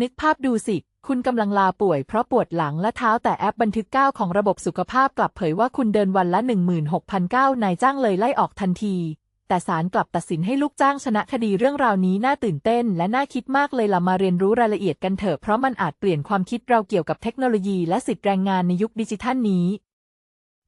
นึกภาพดูสิ คุณกำลังลาป่วยเพราะปวดหลังและเท้าแต่แอปบันทึกก้าวของระบบสุขภาพกลับเผยว่าคุณเดินวันละ 16,009นายจ้างเลยไล่ออกทันที แต่ศาลกลับตัดสินให้ลูกจ้างชนะคดีเรื่องราวนี้น่าตื่นเต้น และน่าคิดมากเลยล่ะมาเรียนรู้รายละเอียดกันเถอะเพราะมันอาจเปลี่ยนความคิดเราเกี่ยวกับเทคโนโลยีและสิทธิแรงงานในยุคดิจิทัลนี้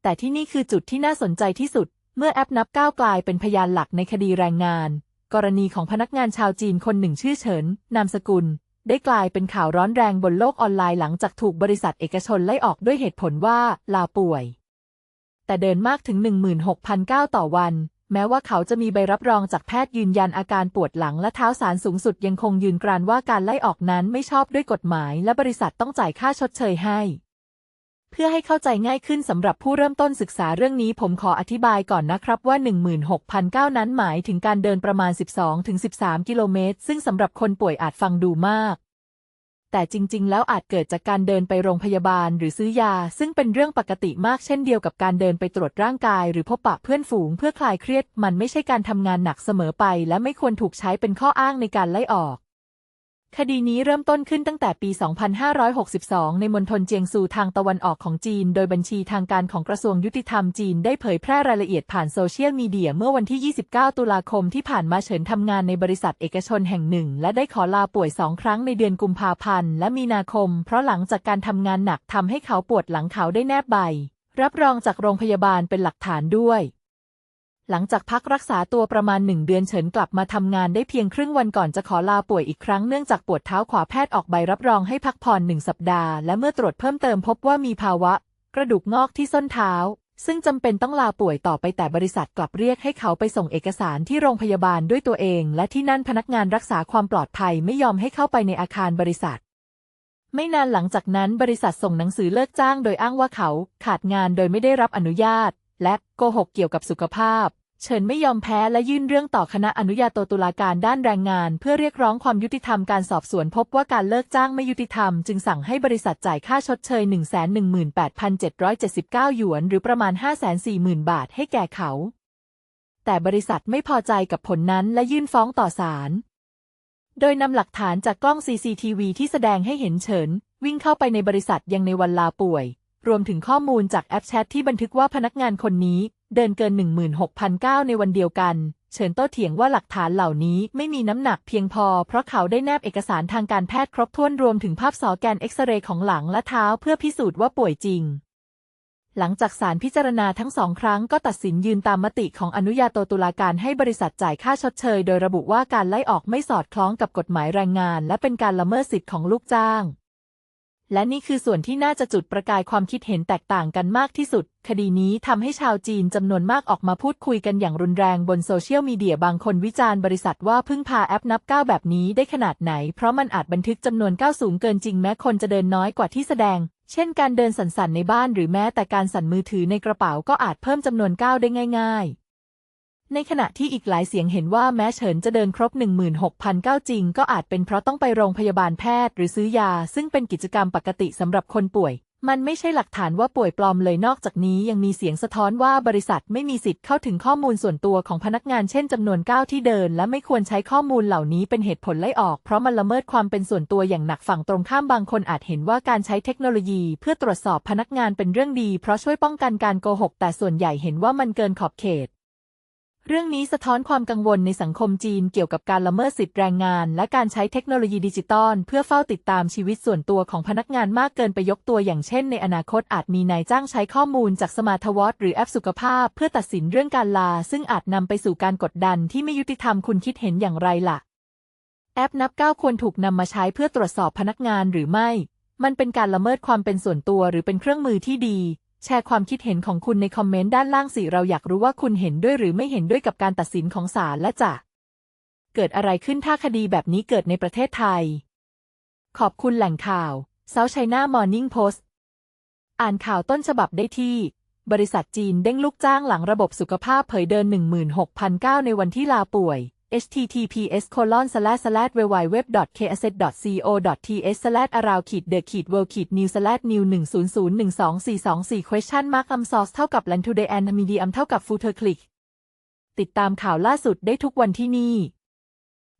แต่ที่นี่คือจุดที่น่าสนใจที่สุด เมื่อแอปนับก้าวกลายเป็นพยานหลักในคดีแรงงาน กรณีของพนักงานชาวจีนคนหนึ่งชื่อเฉิน นามสกุล ได้กลายเป็นข่าวร้อนแรงบนโลกออนไลน์หลังจากถูกบริษัทเอกชนไล่ออกด้วยเหตุผลว่าลาป่วย แต่เดินมากถึง 16,009ต่อวัน แม้ว่าเขาจะมีใบรับรองจากแพทย์ยืนยันอาการปวดหลังและเท้าสารสูงสุดยังคงยืนกรานว่าการไล่ออกนั้นไม่ชอบด้วยกฎหมาย และบริษัทต้องจ่ายค่าชดเชยให้ พื่อให้เข้าใจง่ายขึ้นสำหรับผู้เริ่มต้นศึกษาเรื่องนี้ผมขออธิบายก่อนนะครับว่า 16,009นั้นหมายถึงการเดินประมาณ 12-13 กิโลเมตร ซึ่งสำหรับคนป่วยอาจฟังดูมากแต่จริง ๆ แล้วอาจเกิดจากการเดินไปโรงพยาบาลหรือซื้อยา ซึ่งเป็นเรื่องปกติมากเช่นเดียวกับการเดินไปตรวจร่างกาย หรือพบปะเพื่อนฝูงเพื่อคลายเครียด มันไม่ใช่การทำงานหนักเสมอไป และไม่ควรถูกใช้เป็นข้ออ้างในการไล่ออก คดีนี้เริ่มต้นขึ้นตั้งแต่ปี 2562 ในมณฑลเจียงซูทางตะวันออกของจีน โดยบัญชีทางการของกระทรวงยุติธรรมจีนได้เผยแพร่รายละเอียดผ่านโซเชียลมีเดียเมื่อวันที่ 29 ตุลาคมที่ผ่านมาเฉินทำงานในบริษัทเอกชนแห่งหนึ่ง และได้ขอลาป่วยสองครั้งในเดือนกุมภาพันธ์และมีนาคม เพราะหลังจากการทำงานหนักทำให้เขาปวดหลังเขาได้แนบใบ รับรองจากโรงพยาบาลเป็นหลักฐานด้วย หลังจากพักรักษาตัวประมาณหนึ่งเดือนเฉินกลับมาทำงานได้เพียงครึ่งวันก่อนจะขอลาป่วยอีกครั้งเนื่องจากปวดเท้าขวาแพทย์ออกใบรับรองให้พักผ่อนหนึ่งสัปดาห์และเมื่อตรวจเพิ่มเติมพบว่ามีภาวะ กระดูกงอกที่ส้นเท้า ซึ่งจำเป็นต้องลาป่วยต่อไปแต่บริษัทกลับเรียกให้เขาไปส่งเอกสารที่โรงพยาบาลด้วยตัวเอง และที่นั่นพนักงานรักษาความปลอดภัยไม่ยอมให้เข้าไปในอาคารบริษัทไม่นานหลังจากนั้นบริษัทส่งหนังสือเลิกจ้างโดยอ้างว่าเขาขาดงานโดยไม่ได้รับอนุญาต และโกหกเกี่ยวกับสุขภาพ เฉินไม่ยอมแพ้และยื่นเรื่องต่อคณะอนุญาโตตุลาการด้านแรงงาน เพื่อเรียกร้องความยุติธรรมการสอบสวนพบว่าการเลิกจ้างไม่ยุติธรรม จึงสั่งให้บริษัทจ่ายค่าชดเชย 118,779 หยวน หรือประมาณ 540,000 บาทให้แก่เขา แต่บริษัทไม่พอใจกับผลนั้นและยื่นฟ้องต่อศาลโดยนำหลักฐานจากกล้อง CCTV ที่แสดงให้เห็นเฉิน วิ่งเข้าไปในบริษัทยังในวันลาป่วย รวมถึงข้อมูลจากแอปแชทที่บันทึกว่าพนักงานคนนี้เดินเกิน 16,009 ในวันเดียวกัน เฉินโต้เถียงว่าหลักฐานเหล่านี้ไม่มีน้ำหนักเพียงพอ เพราะเขาได้แนบเอกสารทางการแพทย์ครบถ้วนรวมถึงภาพสอแกนเอ็กซเรย์ของหลังและเท้าเพื่อพิสูจน์ว่าป่วยจริง หลังจากศาลพิจารณาทั้งสองครั้งก็ตัดสินยืนตามมติของอนุญาโตตุลาการให้บริษัทจ่ายค่าชดเชย โดยระบุว่าการไล่ออกไม่สอดคล้องกับกฎหมายแรงงาน และเป็นการละเมิดสิทธิ์ของลูกจ้าง และนี่คือส่วนที่น่าจะจุดประกายความคิดเห็นแตกต่างกันมากที่สุด คดีนี้ทำให้ชาวจีนจำนวนมากออกมาพูดคุยกันอย่างรุนแรงบนโซเชียลมีเดียบางคนวิจารณ์บริษัทว่าพึ่งพาแอปนับก้าวแบบนี้ได้ขนาดไหน เพราะมันอาจบันทึกจำนวนก้าวสูงเกินจริงแม้คนจะเดินน้อยกว่าที่แสดง เช่นการเดินสั่นๆในบ้านหรือแม้แต่การสั่นมือถือในกระเป๋าก็อาจเพิ่มจำนวนก้าวได้ง่าย ๆ ในขณะที่อีกหลายเสียงเห็นว่าแม้เฉินจะเดินครบ 16,009จริง ก็อาจเป็นเพราะต้องไปโรงพยาบาลแพทย์หรือซื้อยา ซึ่งเป็นกิจกรรมปกติสำหรับคนป่วย มันไม่ใช่หลักฐานว่าป่วยปลอมเลยนอกจากนี้ยังมีเสียงสะท้อนว่าบริษัทไม่มีสิทธิ์เข้าถึงข้อมูลส่วนตัวของพนักงานเช่นจำนวนก้าวที่เดิน และไม่ควรใช้ข้อมูลเหล่านี้เป็นเหตุผลไล่ออก เพราะมันละเมิดความเป็นส่วนตัวอย่างหนักฝั่งตรงข้ามบางคนอาจเห็นว่าการใช้เทคโนโลยี เพื่อตรวจสอบพนักงานเป็นเรื่องดี เพราะช่วยป้องกันการโกหก แต่ส่วนใหญ่เห็นว่ามันเกินขอบเขต เรื่องนี้สะท้อนความกังวลในสังคมจีนเกี่ยวกับการละเมิดสิทธิแรงงาน และการใช้เทคโนโลยีดิจิตอลเพื่อเฝ้าติดตามชีวิตส่วนตัวของพนักงานมากเกินไปยกตัวอย่างเช่นในอนาคตอาจมีนายจ้างใช้ข้อมูลจากสมาร์ทวอทหรือแอปสุขภาพ เพื่อตัดสินเรื่องการลา ซึ่งอาจนำไปสู่การกดดันที่ไม่ยุติธรรมคุณคิดเห็นอย่างไรล่ะ แอปนับก้าวควรถูกนำมาใช้เพื่อตรวจสอบพนักงานหรือไม่ มันเป็นการละเมิดความเป็นส่วนตัวหรือเป็นเครื่องมือที่ดี แชร์ความคิดเห็นของคุณในคอมเมนต์ด้านล่างสิเราอยากรู้ว่าคุณเห็นด้วยหรือไม่เห็นด้วยกับการตัดสินของศาลและจะเกิดอะไรขึ้นถ้าคดีแบบนี้เกิดในประเทศไทย ขอบคุณแหล่งข่าว South China Morning Post อ่านข่าวต้นฉบับได้ที่ บริษัทจีนเด้งลูกจ้างหลังระบบสุขภาพเผยเดิน 16,009 ในวันที่ลาป่วย https colon slash slash www ksset co th slash around ขีด the ขีด world ขีด new slash new 1 0 0 1 2 4 2 4 question mark um source เท่ากับ land today and medium เท่ากับ footer click ติดตามข่าวล่าสุดได้ทุกวันที่นี่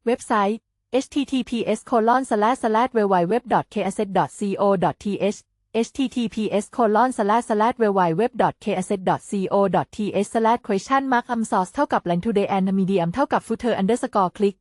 เว็บไซต์ https colon slash slash www.kasset.co.th https colon slash slash www.kasset.co.th slash question mark am source เท่ากับ length today and medium เท่ากับ footer underscore click